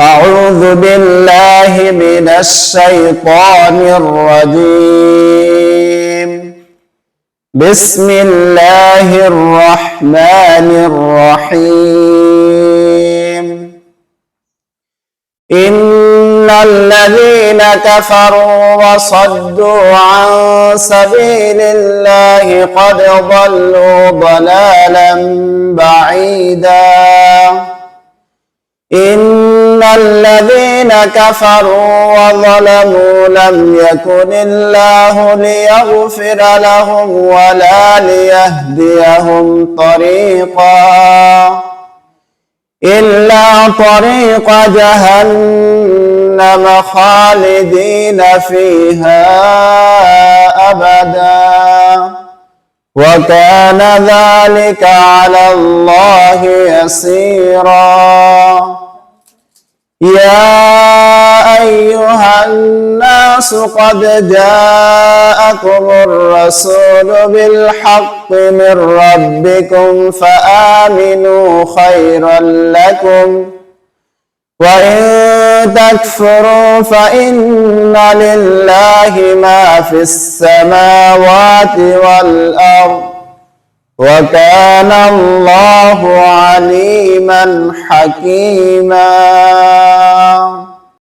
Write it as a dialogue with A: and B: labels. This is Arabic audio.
A: أعوذ بالله من الشيطان الرجيم. بسم الله الرحمن الرحيم. إن الذين كفروا وصدوا عن سبيل الله قد ضلوا ضلالا بعيدا. إن الذين كفروا وظلموا لم يكن الله ليغفر لهم ولا ليهديهم طريقا إلا طريق جهنم خالدين فيها أبدا وكان ذلك على الله يسيرا يا أيها الناس قد جاءكم الرسول بالحق من ربكم فآمنوا خيرا لكم وإن تكفروا فإن لله ما في السماوات والأرض وكان الله عليما حكيما